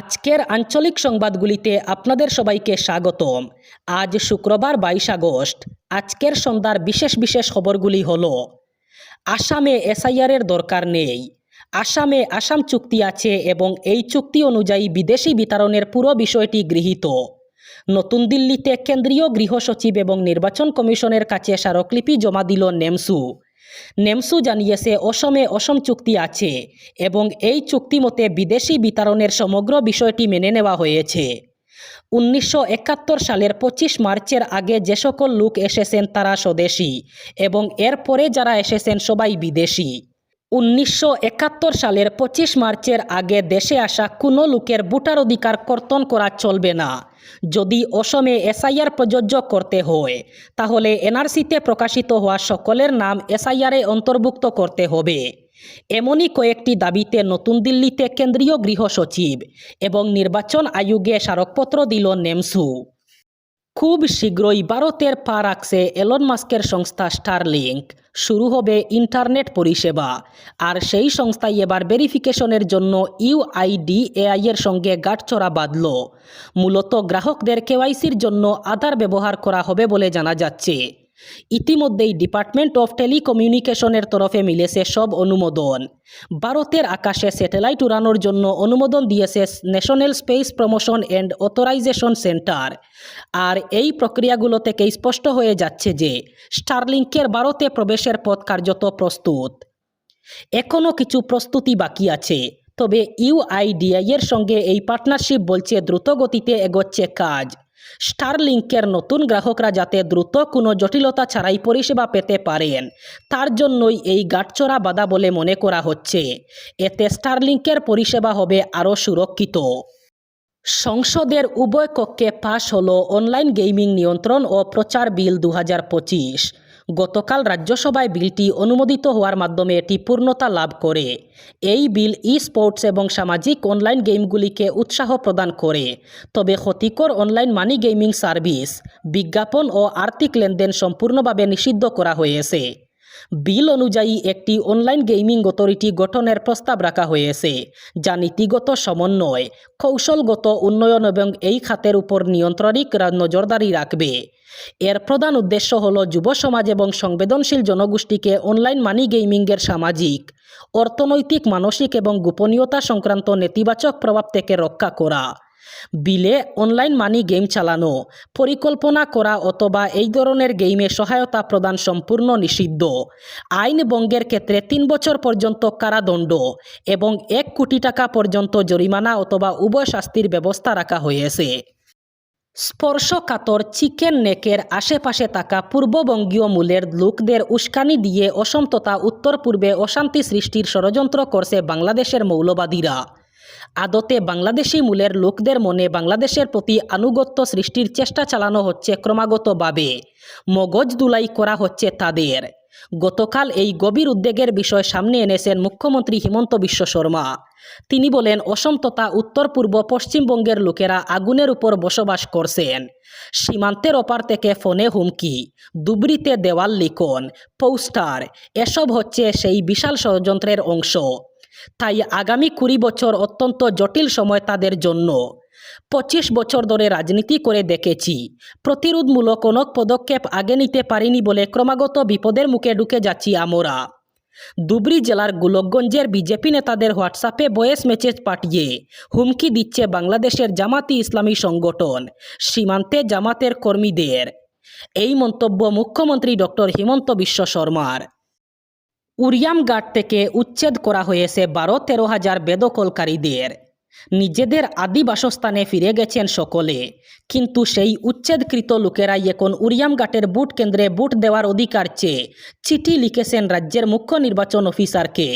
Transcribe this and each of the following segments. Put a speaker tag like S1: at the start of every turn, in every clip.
S1: আজকের আঞ্চলিক সংবাদগুলিতে আপনাদের সবাইকে স্বাগতম। আজ শুক্রবার বাইশ আগস্ট। আজকের সন্ধ্যার বিশেষ বিশেষ খবরগুলি হল, আসামে এসআইআরের দরকার নেই। আসামে আসাম চুক্তি আছে এবং এই চুক্তি অনুযায়ী বিদেশি বিতরণের পুরো বিষয়টি গৃহীত। নতুন দিল্লিতে কেন্দ্রীয় গৃহসচিব এবং নির্বাচন কমিশনের কাছে স্মারকলিপি জমা দিল নেমসু। নেমসু জানিয়েছে, অসমে অসম চুক্তি আছে এবং এই চুক্তি মতে বিদেশি বিতরণের সমগ্র বিষয়টি মেনে নেওয়া হয়েছে। উনিশশো একাত্তর সালের পঁচিশ মার্চের আগে যে সকল লোক এসেছেন তারা স্বদেশী এবং এরপরে যারা এসেছেন সবাই বিদেশি। উনিশশো একাত্তর সালের পঁচিশ মার্চের আগে দেশে আসা কোনো লোকের ভোটার অধিকার কর্তন করা চলবে না। যদি অসমে এসআইআর প্রযোজ্য করতে হয়, তাহলে এনআরসিতে প্রকাশিত হওয়া সকলের নাম এসআইআরে অন্তর্ভুক্ত করতে হবে। এমনই কয়েকটি দাবিতে নতুন দিল্লিতে কেন্দ্রীয় গৃহ সচিব এবং নির্বাচন আয়োগে স্মারকপত্র দিল নেমসু। খুব শীঘ্রই ভারতের পা রাখছে এলন মাস্কের সংস্থা স্টারলিংক। শুরু হবে ইন্টারনেট পরিষেবা। আর সেই সংস্থাই এবার ভেরিফিকেশনের জন্য ইউআইডিএআই এর সঙ্গে গাঠচড়া বাঁধল। মূলত গ্রাহকদের কেওয়াইসির জন্য আধার ব্যবহার করা হবে বলে জানা যাচ্ছে। ইতিমধ্যেই ডিপার্টমেন্ট অফ টেলিকমিউনিকেশনের তরফে মিলেছে সব অনুমোদন। ভারতের আকাশে স্যাটেলাইট উড়ানোর জন্য অনুমোদন দিয়েছে National Space Promotion and Authorisation Centre আর এই প্রক্রিয়াগুলো থেকেই স্পষ্ট হয়ে যাচ্ছে যে স্টারলিংকের ভারতে প্রবেশের পথ কার্যত প্রস্তুত। এখনও কিছু প্রস্তুতি বাকি আছে, তবে ইউআইডিআই এর সঙ্গে এই পার্টনারশিপ বলছে দ্রুত গতিতে এগোচ্ছে কাজ। স্টারলিংকের নতুন গ্রাহকরা যাতে দ্রুত কোনো জটিলতা ছাড়াই পরিষেবা পেতে পারেন, তার জন্যই এই গাঁটচড়া বাধা বলে মনে করা হচ্ছে। এতে স্টারলিংকের পরিষেবা হবে আরও সুরক্ষিত। সংসদের উভয় কক্ষে পাশ হল অনলাইন গেমিং নিয়ন্ত্রণ ও প্রচার বিল দু হাজার পঁচিশ। গতকাল রাজ্যসভায় বিলটি অনুমোদিত হওয়ার মাধ্যমে এটি পূর্ণতা লাভ করে। এই বিল ই স্পোর্টস এবং সামাজিক অনলাইন গেমগুলিকে উৎসাহ প্রদান করে। তবে ক্ষতিকর অনলাইন মানি গেমিং সার্ভিস বিজ্ঞাপন ও আর্থিক লেনদেন সম্পূর্ণভাবে নিষিদ্ধ করা হয়েছে। বিল অনুযায়ী একটি অনলাইন গেমিং অথরিটি গঠনের প্রস্তাব রাখা হয়েছে, যা নীতিগত সমন্বয়, কৌশলগত উন্নয়ন এবং এই খাতের উপর নিয়ন্ত্রণিক নজরদারি রাখবে। এর প্রধান উদ্দেশ্য হল যুব সমাজ এবং সংবেদনশীল জনগোষ্ঠীকে অনলাইন মানি গেমিংয়ের সামাজিক, অর্থনৈতিক, মানসিক এবং গোপনীয়তা সংক্রান্ত নেতিবাচক প্রভাব থেকে রক্ষা করা। বিলে অনলাইন মানি গেম চালানো, পরিকল্পনা করা অথবা এই ধরনের গেমে সহায়তা প্রদান সম্পূর্ণ নিষিদ্ধ। আইন ভঙ্গের ক্ষেত্রে তিন বছর পর্যন্ত কারাদণ্ড এবং এক কোটি টাকা পর্যন্ত জরিমানা অথবা উভয় শাস্তির ব্যবস্থা রাখা হয়েছে। স্পর্শকাতর চিকেন নেকের আশেপাশে থাকা পূর্ববঙ্গীয় মূলের লোকদের উস্কানি দিয়ে অসম তথা উত্তর পূর্বে অশান্তি সৃষ্টির ষড়যন্ত্র করছে বাংলাদেশের মৌলবাদীরা। আদতে বাংলাদেশি মূলের লোকদের মনে বাংলাদেশের প্রতি আনুগত্য সৃষ্টির চেষ্টা চালানো হচ্ছে ক্রমাগতভাবে। মগজ দুলাই করা হচ্ছে তাদের। গতকাল এই গভীর উদ্বেগের বিষয় সামনে এনেছেন মুখ্যমন্ত্রী হিমন্ত বিশ্ব শর্মা। তিনি বলেন, অসম তথা উত্তর পূর্ব পশ্চিমবঙ্গের লোকেরা আগুনের উপর বসবাস করছেন। সীমান্তের ওপার থেকে ফোনে হুমকি দুবরিতে দেওয়াল লিখন, পোস্টার, এসব হচ্ছে সেই বিশাল ষড়যন্ত্রের অংশ। তাই আগামী কুড়ি বছর অত্যন্ত জটিল সময় তাদের জন্য। পঁচিশ বছর ধরে রাজনীতি করে দেখেছি। প্রতিরোধমূলক কোনো পদক্ষেপ আগে নিতে পারিনি বলে ক্রমাগত বিপদের মুখে ঢুকে যাচ্ছি আমরা। ধুবড়ী জেলার গোলকগঞ্জের বিজেপি নেতাদের হোয়াটসঅ্যাপে বয়েস মেসেজ পাঠিয়ে হুমকি দিচ্ছে বাংলাদেশের জামাতি ইসলামী সংগঠন, সীমান্তে জামাতের কর্মীদের। এই মন্তব্য মুখ্যমন্ত্রী ডক্টর হিমন্ত বিশ্ব শর্মার। উরিয়ামঘাট থেকে উচ্ছেদ করা হয়েছে বারো তেরো হাজার বেদখলকারীদের। নিজেদের আদি বাসস্থানে ফিরে গেছেন সকলে। কিন্তু সেই উচ্ছেদকৃত লোকেরাই এখন উরিয়ামঘাটের বুট কেন্দ্রে বুট দেওয়ার অধিকার চেয়ে চিঠি লিখেছেন রাজ্যের মুখ্য নির্বাচন অফিসারকে।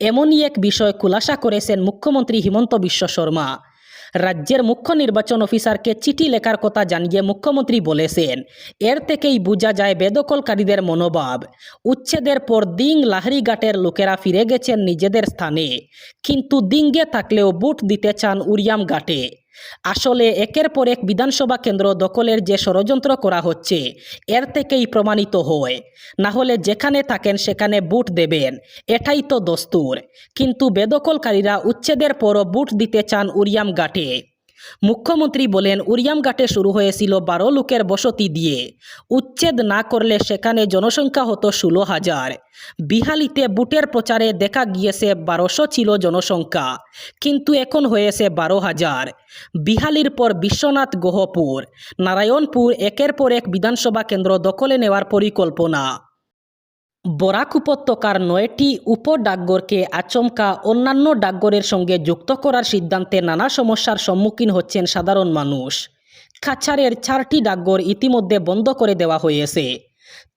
S1: এমনই এক বিষয় খুলাসা করেছেন মুখ্যমন্ত্রী হিমন্ত বিশ্ব শর্মা। রাজ্যের মুখ্য নির্বাচন অফিসারকে চিঠি লেখার কথা জানিয়ে মুখ্যমন্ত্রী বলেছেন। এর থেকেই বোঝা যায় বেদখলকারীদের মনোভাব। উচ্ছেদের পর দিং লাহরিঘাটের লোকেরা ফিরে গেছেন নিজেদের স্থানে। কিন্তু দিঙ্গে থাকলেও বুট দিতে চান উরিয়াম ঘাটে। আসলে একের পর এক বিধানসভা কেন্দ্র দখলের যে ষড়যন্ত্র করা হচ্ছে, এর থেকেই প্রমাণিত হয়। না হলে যেখানে থাকেন সেখানে বুট দেবেন, এটাই তো দস্তুর। কিন্তু বেদখলকারীরা উচ্ছেদের পরও বুট দিতে চান উরিয়াম ঘাটে। মুখ্যমন্ত্রী বলেন উরিয়ামঘাটে শুরু হয়েছিল বারো লোকের বসতি দিয়ে। উচ্ছেদ না করলে সেখানে জনসংখ্যা হতো ষোলো হাজার। বিহালিতে বুটের প্রচারে দেখা গিয়েছে বারোশো ছিল জনসংখ্যা, কিন্তু এখন হয়েছে বারো হাজার। বিহালির পর বিশ্বনাথ গহপুর, নারায়ণপুর একের পর এক বিধানসভা কেন্দ্র দখলে নেওয়ার পরিকল্পনা। বরাক উপত্যকার নয়টি উপ ডাকঘরকে আচমকা অন্যান্য ডাকঘরের সঙ্গে যুক্ত করার সিদ্ধান্তে নানা সমস্যার সম্মুখীন হচ্ছেন সাধারণ মানুষ। কাছাড়ের চারটি ডাকঘর ইতিমধ্যে বন্ধ করে দেওয়া হয়েছে।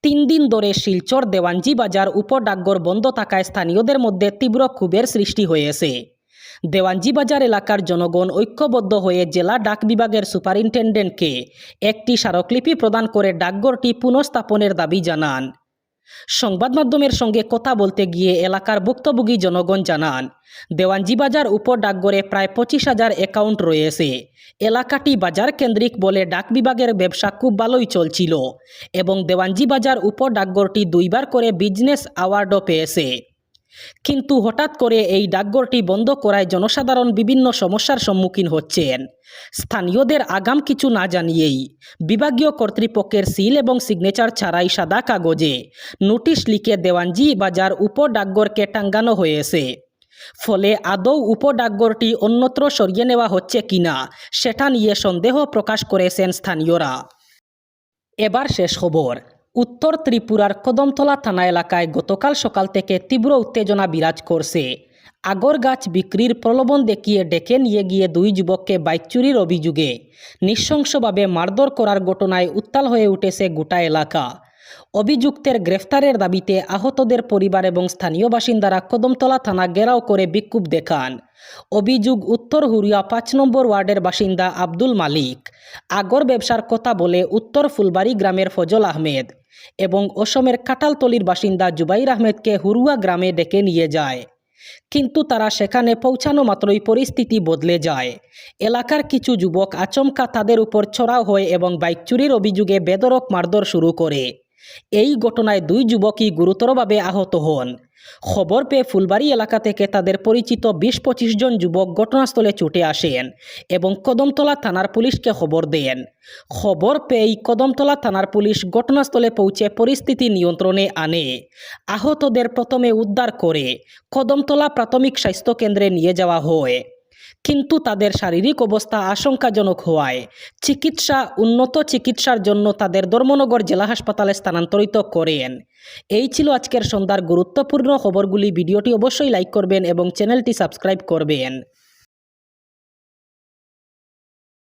S1: তিন দিন ধরে শিলচর দেওয়ানজি বাজার উপ ডাকঘর বন্ধ থাকায় স্থানীয়দের মধ্যে তীব্র ক্ষোভের সৃষ্টি হয়েছে। দেওয়ানজি বাজার এলাকার জনগণ ঐক্যবদ্ধ হয়ে জেলা ডাক বিভাগের সুপারিনটেন্ডেন্টকে একটি স্মারকলিপি প্রদান করে ডাকঘরটি পুনঃস্থাপনের দাবি জানান। সংবাদ মাধ্যমের সঙ্গে কথা বলতে গিয়ে এলাকার ভুক্তভোগী জনগণ জানান, দেওয়ানজি বাজার উপর ডাকঘরে প্রায় পঁচিশ হাজার অ্যাকাউন্ট রয়েছে। এলাকাটি বাজার কেন্দ্রিক বলে ডাক বিভাগের ব্যবসা খুব ভালোই চলছিল এবং দেওয়ানজি বাজার উপর ডাকঘরটি দুইবার করে বিজনেস অ্যাওয়ার্ডও পেয়েছে। কিন্তু হঠাৎ করে এই ডাকঘরটি বন্ধ করায় জনসাধারণ বিভিন্ন সমস্যার সম্মুখীন হচ্ছেন। স্থানীয়দের আগাম কিছু না জানিয়েই বিভাগীয় কর্তৃপক্ষের সিল এবং সিগনেচার ছাড়াই সাদা কাগজে নোটিশ লিখে দেওয়ানজি বাজার উপ ডাকঘরকে টাঙ্গানো হয়েছে। ফলে আদৌ উপ ডাকঘরটি অন্যত্র সরিয়ে নেওয়া হচ্ছে কিনা সেটা নিয়ে সন্দেহ প্রকাশ করেছেন স্থানীয়রা। এবার শেষ খবর। উত্তর ত্রিপুরার কদমতলা থানা এলাকায় গতকাল সকাল থেকে তীব্র উত্তেজনা বিরাজ করছে। আগর গাছ বিক্রির প্রলোভন দেখিয়ে ডেকে নিয়ে গিয়ে দুই যুবককে বাইক চুরির অভিযোগে। নৃশংসভাবে মারধর করার ঘটনায় উত্তাল হয়ে উঠেছে গোটা এলাকা। অভিযুক্তের গ্রেফতারের দাবিতে আহতদের পরিবার এবং স্থানীয় বাসিন্দারা কদমতলা থানা গেরাও করে বিক্ষোভ দেখান। অভিযোগ উত্তর হুরিয়া পাঁচ নম্বর ওয়ার্ডের বাসিন্দা আব্দুল মালিক। আগর ব্যবসার কথা বলে উত্তর ফুলবাড়ি গ্রামের ফজল আহমেদ। এবং অসমের কাটালতলির বাসিন্দা জুবাইর আহমেদকে হুরুয়া গ্রামে ডেকে নিয়ে যায়। কিন্তু তারা সেখানে পৌঁছানো মাত্রই পরিস্থিতি বদলে যায়। এলাকার কিছু যুবক আচমকা তাদের উপর ছড়াও হয় এবং বাইক চুরির অভিযোগে বেদরক মারধর শুরু করে। এই ঘটনায় দুই যুবকই গুরুতরভাবে আহত হন। খবর পেয়ে ফুলবাড়ি এলাকা থেকে তাদের পরিচিত বিশ পঁচিশ জন যুবক ঘটনাস্থলে ছুটে আসেন এবং কদমতলা থানার পুলিশকে খবর দেন। খবর পেয়েই কদমতলা থানার পুলিশ ঘটনাস্থলে পৌঁছে পরিস্থিতি নিয়ন্ত্রণে আনে। আহতদের প্রথমে উদ্ধার করে কদমতলা প্রাথমিক স্বাস্থ্য কেন্দ্রে নিয়ে যাওয়া হয়। কিন্তু তাদের শারীরিক অবস্থা আশঙ্কাজনক হওয়ায় চিকিৎসা, উন্নত চিকিৎসার জন্য তাদের ধর্মনগর জেলা হাসপাতালে স্থানান্তরিত করেন। এই ছিল আজকের সন্ধ্যার গুরুত্বপূর্ণ খবরগুলি। ভিডিওটি অবশ্যই লাইক করবেন এবং চ্যানেলটি সাবস্ক্রাইব করবেন।